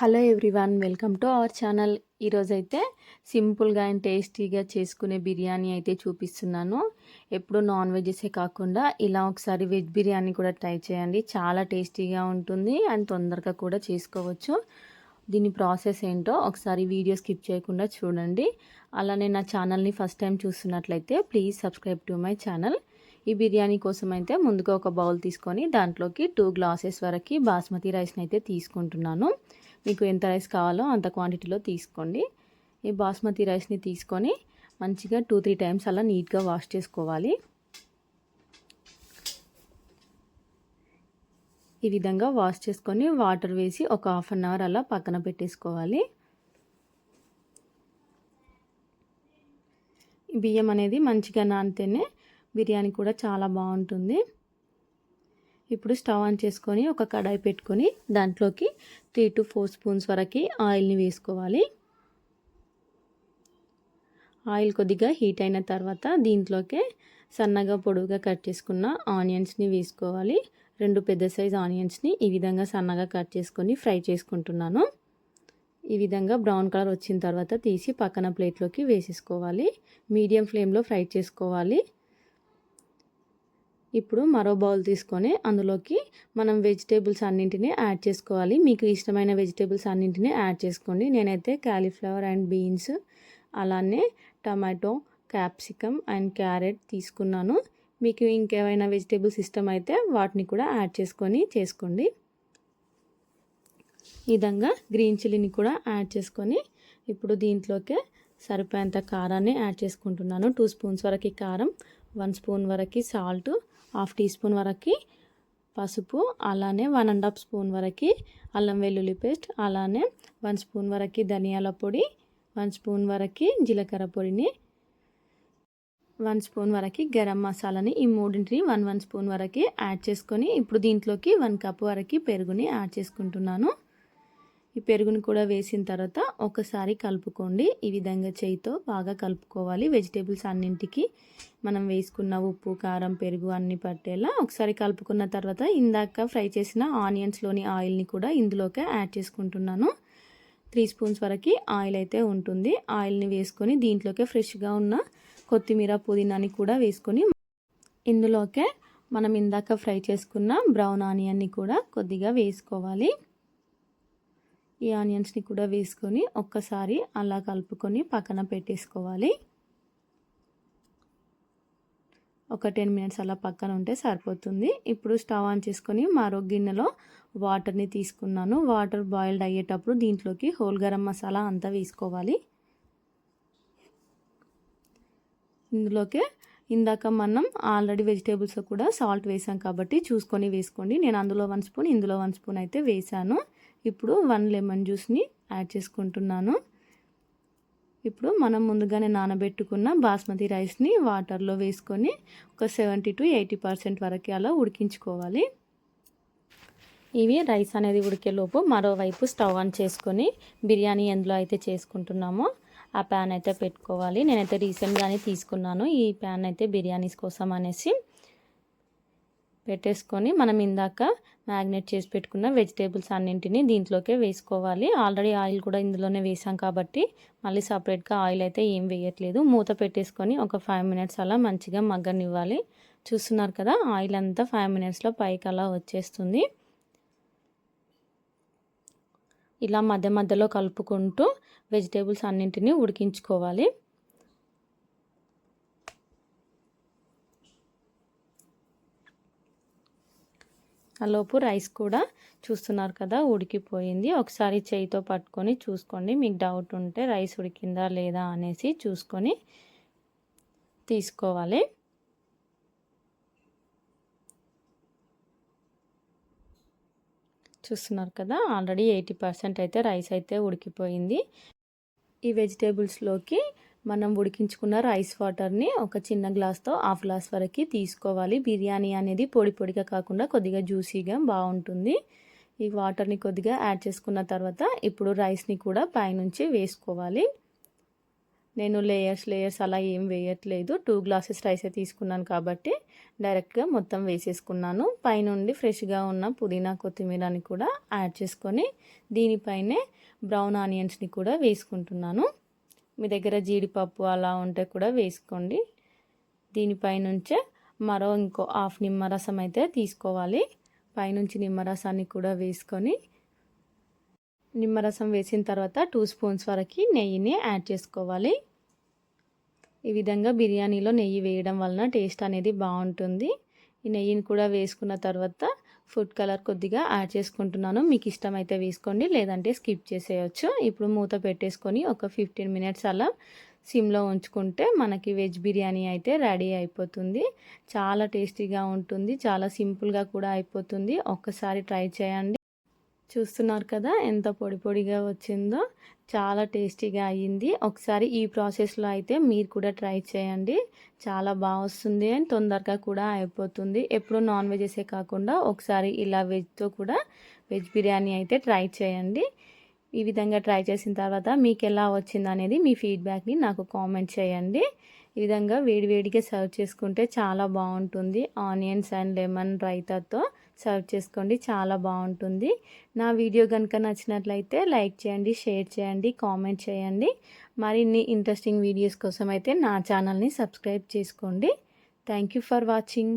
Hello everyone welcome to our channel. ఈరోజైతే సింపుల్గా and టేస్టీగా చేసుకునే బిర్యానీ అయితే చూపిస్తున్నాను. ఎప్పుడు నాన్ వెజెసే కాకుండా ఇలా ఒకసారి వెజ్ బిర్యానీ కూడా ట్రై చేయండి. చాలా టేస్టీగా ఉంటుంది అండ్ తొందరగా కూడా చేసుకోవచ్చు. దీని ప్రాసెస్ ఏంటో ఒకసారి వీడియో స్కిప్ చేయకుండా చూడండి. అలానే నా ఛానల్ని ఫస్ట్ టైం చూస్తున్నట్లయితే please subscribe to my channel. ఈ బిర్యానీ కోసం అయితే ముందుగా ఒక బౌల్ తీసుకొని దాంట్లోకి టూ గ్లాసెస్ వరకు బాస్మతి రైస్ని అయితే తీసుకుంటున్నాను. మీకు ఎంత రైస్ కావాలో అంత క్వాంటిటీలో తీసుకోండి. ఈ బాస్మతి రైస్ని తీసుకొని మంచిగా టూ త్రీ టైమ్స్ అలా నీట్గా వాష్ చేసుకోవాలి. ఈ విధంగా వాష్ చేసుకొని వాటర్ వేసి ఒక హాఫ్ అన్ అవర్ అలా పక్కన పెట్టేసుకోవాలి. బియ్యం అనేది మంచిగా నానితేనే బిర్యానీ కూడా చాలా బాగుంటుంది. ఇప్పుడు స్టవ్ ఆన్ చేసుకొని ఒక కడాయి పెట్టుకొని దాంట్లోకి త్రీ టు ఫోర్ స్పూన్స్ వరకు ఆయిల్ని వేసుకోవాలి. ఆయిల్ కొద్దిగా హీట్ అయిన తర్వాత దీంట్లోకే సన్నగా పొడవుగా కట్ చేసుకున్న ఆనియన్స్ని వేసుకోవాలి. రెండు పెద్ద సైజ్ ఆనియన్స్ని ఈ విధంగా సన్నగా కట్ చేసుకొని ఫ్రై చేసుకుంటున్నాను. ఈ విధంగా బ్రౌన్ కలర్ వచ్చిన తర్వాత తీసి పక్కన ప్లేట్లోకి వేసేసుకోవాలి. మీడియం ఫ్లేమ్లో ఫ్రై చేసుకోవాలి. ఇప్పుడు మరో బౌల్ తీసుకొని అందులోకి మనం వెజిటేబుల్స్ అన్నింటినీ యాడ్ చేసుకోవాలి. మీకు ఇష్టమైన వెజిటేబుల్స్ అన్నింటినీ యాడ్ చేసుకోండి. నేనైతే క్యాలీఫ్లవర్ అండ్ బీన్స్ అలానే టమాటో క్యాప్సికమ్ అండ్ క్యారెట్ తీసుకున్నాను. మీకు ఇంకేమైనా వెజిటేబుల్స్ ఇష్టం అయితే వాటిని కూడా యాడ్ చేసుకొని చేసుకోండి. ఈ విధంగా గ్రీన్ చిల్లీని కూడా యాడ్ చేసుకొని ఇప్పుడు దీంట్లోకే సరిపోయేంత కారాన్ని యాడ్ చేసుకుంటున్నాను. టూ స్పూన్స్ వరకు కారం వన్ స్పూన్ వరకు సాల్ట్ హాఫ్ టీ స్పూన్ వరకు పసుపు అలానే వన్ అండ్ హాఫ్ స్పూన్ వరకు అల్లం వెల్లుల్లి పేస్ట్ అలానే వన్ స్పూన్ వరకు ధనియాల పొడి వన్ స్పూన్ వరకు జీలకర్ర పొడిని వన్ స్పూన్ వరకు గరం మసాలాని ఈ మూడింటిని వన్ వన్ స్పూన్ వరకు యాడ్ చేసుకొని ఇప్పుడు దీంట్లోకి వన్ కప్ వరకు పెరుగుని యాడ్ చేసుకుంటున్నాను. ఈ పెరుగును కూడా వేసిన తర్వాత ఒకసారి కలుపుకోండి. ఈ విధంగా చేయితో బాగా కలుపుకోవాలి. వెజిటేబుల్స్ అన్నింటికి మనం వేసుకున్న ఉప్పు కారం పెరుగు అన్ని పట్టేలా ఒకసారి కలుపుకున్న తర్వాత ఇందాక ఫ్రై చేసిన ఆనియన్స్లోని ఆయిల్ని కూడా ఇందులోకి యాడ్ చేసుకుంటున్నాను. త్రీ స్పూన్స్ వరకు ఆయిల్ అయితే ఉంటుంది. ఆయిల్ని వేసుకొని దీంట్లోకే ఫ్రెష్గా ఉన్న కొత్తిమీర పుదీనాని కూడా వేసుకొని ఇందులోకే మనం ఇందాక ఫ్రై చేసుకున్న బ్రౌన్ ఆనియన్ని కూడా కొద్దిగా వేసుకోవాలి. ఈ ఆనియన్స్ని కూడా వేసుకొని ఒక్కసారి అలా కలుపుకొని పక్కన పెట్టేసుకోవాలి. ఒక టెన్ మినిట్స్ అలా పక్కన ఉంటే సరిపోతుంది. ఇప్పుడు స్టవ్ ఆన్ చేసుకొని మరో గిన్నెలో వాటర్ని తీసుకున్నాను. వాటర్ బాయిల్డ్ అయ్యేటప్పుడు దీంట్లోకి హోల్ గరం మసాలా అంతా వేసుకోవాలి. ఇందులోకే ఇందాక మనం ఆల్రెడీ వెజిటేబుల్స్ కూడా సాల్ట్ వేసాం కాబట్టి చూసుకొని వేసుకోండి. నేను అందులో వన్ స్పూన్ ఇందులో వన్ స్పూన్ అయితే వేసాను. ఇప్పుడు వన్ లెమన్ జ్యూస్ని యాడ్ చేసుకుంటున్నాను. ఇప్పుడు మనం ముందుగానే నానబెట్టుకున్న బాస్మతి రైస్ని వాటర్లో వేసుకొని ఒక సెవెంటీ టు ఎయిటీ పర్సెంట్ వరకు అలా ఉడికించుకోవాలి. ఇవి రైస్ అనేది ఉడికేలోపు మరోవైపు స్టవ్ ఆన్ చేసుకొని బిర్యానీ ఎందులో అయితే చేసుకుంటున్నామో. ఆ ప్యాన్ అయితే పెట్టుకోవాలి. నేనైతే రీసెంట్గానే తీసుకున్నాను ఈ ప్యాన్ అయితే బిర్యానీస్ కోసం అనేసి. పెట్టేసుకొని మనం ఇందాక మ్యాగ్నేట్ చేసి పెట్టుకున్న వెజిటేబుల్స్ అన్నింటినీ దీంట్లోకే వేసుకోవాలి. ఆల్రెడీ ఆయిల్ కూడా ఇందులోనే వేసాం కాబట్టి మళ్ళీ సపరేట్గా ఆయిల్ అయితే ఏం వేయట్లేదు. మూత పెట్టేసుకొని ఒక ఫైవ్ మినిట్స్ అలా మంచిగా మగ్గనివ్వాలి. చూస్తున్నారు కదా ఆయిల్ అంతా ఫైవ్ మినిట్స్లో పైకి అలా వచ్చేస్తుంది. ఇలా మధ్య మధ్యలో కలుపుకుంటూ వెజిటేబుల్స్ అన్నింటినీ ఉడికించుకోవాలి. లోపు రైస్ కూడా చూస్తున్నారు కదా ఉడికిపోయింది. ఒకసారి చేయితో పట్టుకొని చూసుకోండి. మీకు డౌట్ ఉంటే రైస్ ఉడికిందా లేదా అనేసి చూసుకొని తీసుకోవాలి. చూస్తున్నారు కదా ఆల్రెడీ ఎయిటీ పర్సెంట్ అయితే రైస్ అయితే ఉడికిపోయింది. ఈ వెజిటేబుల్స్లోకి మనం ఉడికించుకున్న రైస్ వాటర్ని ఒక చిన్న గ్లాస్తో హాఫ్ గ్లాస్ వరకు తీసుకోవాలి. బిర్యానీ అనేది పొడి పొడిగా కాకుండా కొద్దిగా జ్యూసీగా బాగుంటుంది. ఈ వాటర్ని కొద్దిగా యాడ్ చేసుకున్న తర్వాత ఇప్పుడు రైస్ని కూడా పైనుంచి వేసుకోవాలి. నేను లేయర్స్ లేయర్స్ అలా ఏం వేయట్లేదు. టూ గ్లాసెస్ రైసే తీసుకున్నాను కాబట్టి డైరెక్ట్గా మొత్తం వేసేసుకున్నాను. పైనుండి ఫ్రెష్గా ఉన్న పుదీనా కొత్తిమీరని కూడా యాడ్ చేసుకొని దీనిపైనే బ్రౌన్ ఆనియన్స్ని కూడా వేసుకుంటున్నాను. మీ దగ్గర జీడిపప్పు అలా ఉంటే కూడా వేసుకోండి. దీనిపైనుంచే మరో ఇంకో హాఫ్ నిమ్మరసం అయితే తీసుకోవాలి. పైనుంచి నిమ్మరసాన్ని కూడా వేసుకొని నిమ్మరసం వేసిన తర్వాత టూ స్పూన్స్ వరకు నెయ్యిని యాడ్ చేసుకోవాలి. ఈ విధంగా బిర్యానీలో నెయ్యి వేయడం వలన టేస్ట్ అనేది బాగుంటుంది. ఈ నెయ్యిని కూడా వేసుకున్న తర్వాత ఫుడ్ కలర్ కొద్దిగా యాడ్ చేసుకుంటున్నాను. మీకు ఇష్టమైతే వేసుకోండి లేదంటే స్కిప్ చేసేయచ్చు. ఇప్పుడు మూత పెట్టేసుకొని ఒక ఫిఫ్టీన్ మినిట్స్ అలా సిమ్లో ఉంచుకుంటే మనకి వెజ్ బిర్యానీ అయితే రెడీ అయిపోతుంది. చాలా టేస్టీగా ఉంటుంది చాలా సింపుల్గా కూడా అయిపోతుంది. ఒక్కసారి ట్రై చేయండి. చూస్తున్నారు కదా ఎంత పొడి పొడిగా వచ్చిందో చాలా టేస్టీగా అయ్యింది. ఒకసారి ఈ ప్రాసెస్లో అయితే మీరు కూడా ట్రై చేయండి. చాలా బాగా వస్తుంది అండ్ తొందరగా కూడా అయిపోతుంది. ఎప్పుడు నాన్ వెజెసే కాకుండా ఒకసారి ఇలా వెజ్తో కూడా వెజ్ బిర్యానీ అయితే ట్రై చేయండి. ఈ విధంగా ట్రై చేసిన తర్వాత మీకు ఎలా వచ్చింది అనేది మీ ఫీడ్బ్యాక్ని నాకు కామెంట్ చేయండి. ఈ విధంగా వేడివేడిగా సర్వ్ చేసుకుంటే చాలా బాగుంటుంది. ఆనియన్స్ అండ్ లెమన్ రైతాతో సర్వ్ చేసుకోండి. చాలా బాగుంటుంది. నా వీడియో కనుక నచ్చినట్లయితే లైక్ చేయండి షేర్ చేయండి కామెంట్ చేయండి. మరిన్ని ఇంట్రెస్టింగ్ వీడియోస్ కోసం అయితే నా ఛానల్ని సబ్స్క్రైబ్ చేసుకోండి. Thank you for watching.